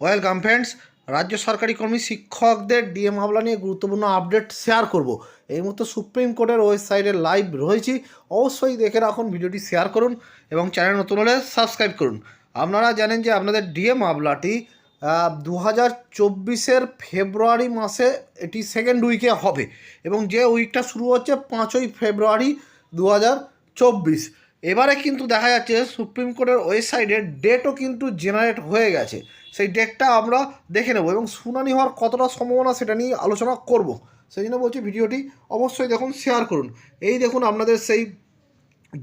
Welcome friends, রাজ্য সরকারি কর্মী শিক্ষকদের ডিএ মামলা নিয়ে গুরুত্বপূর্ণ আপডেট শেয়ার করব। এই মুহূর্তে সুপ্রিম কোর্টের ওয়েবসাইটে লাইভ রয়েছি। অবশ্যই দেখে রাখুন, ভিডিওটি শেয়ার করুন এবং চ্যানেল নতুন হলে সাবস্ক্রাইব করুন। আপনারা জানেন যে আপনাদের ডিএ মামলাটি দু হাজার চব্বিশের ফেব্রুয়ারি মাসে এটি সেকেন্ড উইকে হবে এবং যে উইকটা শুরু হচ্ছে পাঁচই ফেব্রুয়ারি দু হাজার চব্বিশ। এবারে কিন্তু দেখা যাচ্ছে সুপ্রিম কোর্টের ওয়েবসাইটে ডেটও কিন্তু জেনারেট হয়ে গেছে। সেই ডেটটা আমরা দেখে নেব এবং শুনানি হওয়ার কতটা সম্ভাবনা সেটা নিয়ে আলোচনা করব। সেই জন্য বলছি ভিডিওটি অবশ্যই দেখুন শেয়ার করুন। এই দেখুন আপনাদের সেই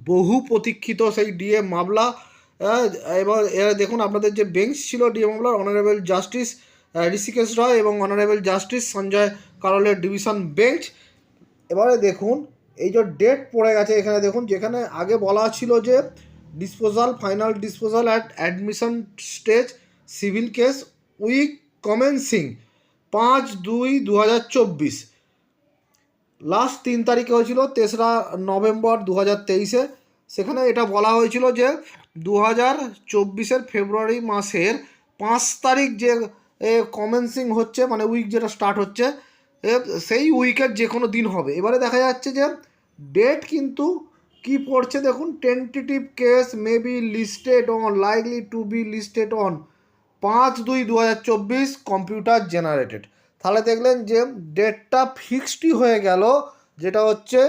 বহু প্রতীক্ষিত সেই ডিএ মামলা আহ, এবার দেখুন আপনাদের যে বেঞ্চ ছিল ডিএ মামলার অনারেবল জাস্টিস ঋষিকেশ রয় এবং অনারেবল জাস্টিস সঞ্জয় কারলের ডিভিশন বেঞ্চ এবারে দেখুন এই যে ডেট পড়ে গেছে এখানে দেখুন, যেখানে আগে বলা ছিল যে disposal final disposal at admission stage civil case week commencing পাঁচ দুই দু হাজার চব্বিশ। লাস্ট তিন তারিখে হয়েছিল, তেসরা নভেম্বর দু হাজার তেইশে। সেখানে এটা বলা হয়েছিল যে দু হাজার চব্বিশের ফেব্রুয়ারি মাসের পাঁচ তারিখ যে কমেন্সিং হচ্ছে মানে উইক যেটা স্টার্ট হচ্ছে সেই উইকের যে কোনো দিন হবে। এবারে দেখা যাচ্ছে যে ডেট কিন্তু কি পড়ছে দেখুন? Tentative case may be listed on likely to be listed on পাঁচ দুই দু হাজার চব্বিশ কম্পিউটার জেনারেটেড তাহলে দেখলেন যে ডেটটা ফিক্সডই হয়ে গেল, যেটা হচ্ছে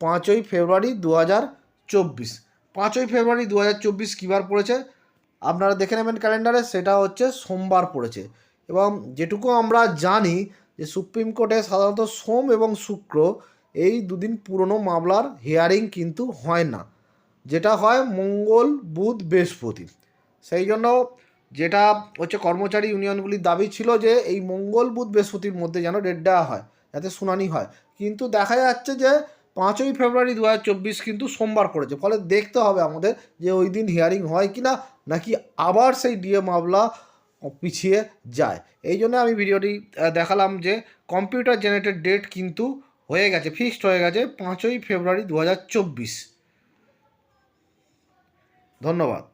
পাঁচই ফেব্রুয়ারি দু হাজার চব্বিশ। পাঁচই ফেব্রুয়ারি দু হাজার চব্বিশ কী বার পড়েছে? আপনারা দেখে নেবেন ক্যালেন্ডারে, সেটা হচ্ছে সোমবার পড়েছে। এবং যেটুকু আমরা জানি যে সুপ্রিম কোর্টে সাধারণত সোম এবং শুক্র এই দুদিন পুরনো মামলার হিয়ারিং কিন্তু হয় না। যেটা হয় মঙ্গল, বুধ, বৃহস্পতি। সেই জন্য যেটা হচ্ছে কর্মচারী ইউনিয়নগুলির দাবি ছিল যে এই মঙ্গল, বুধ, বৃহস্পতির মধ্যে যেন ডেট দেওয়া হয়, যাতে শুনানি হয়। কিন্তু দেখা যাচ্ছে যে পাঁচই ফেব্রুয়ারি দু হাজার চব্বিশ কিন্তু সোমবার পড়েছে। ফলে দেখতে হবে আমাদের যে ওই দিন হিয়ারিং হয় কি না নাকি আবার সেই ডিএ মামলা পিছিয়ে যায়। এই জন্য আমি ভিডিওটি দেখালাম যে কম্পিউটার জেনারেটেড ডেট কিন্তু হয়ে গেছে ফিক্সড হয়ে গেছে পাঁচই ফেব্রুয়ারি দু হাজার চব্বিশ। ধন্যবাদ।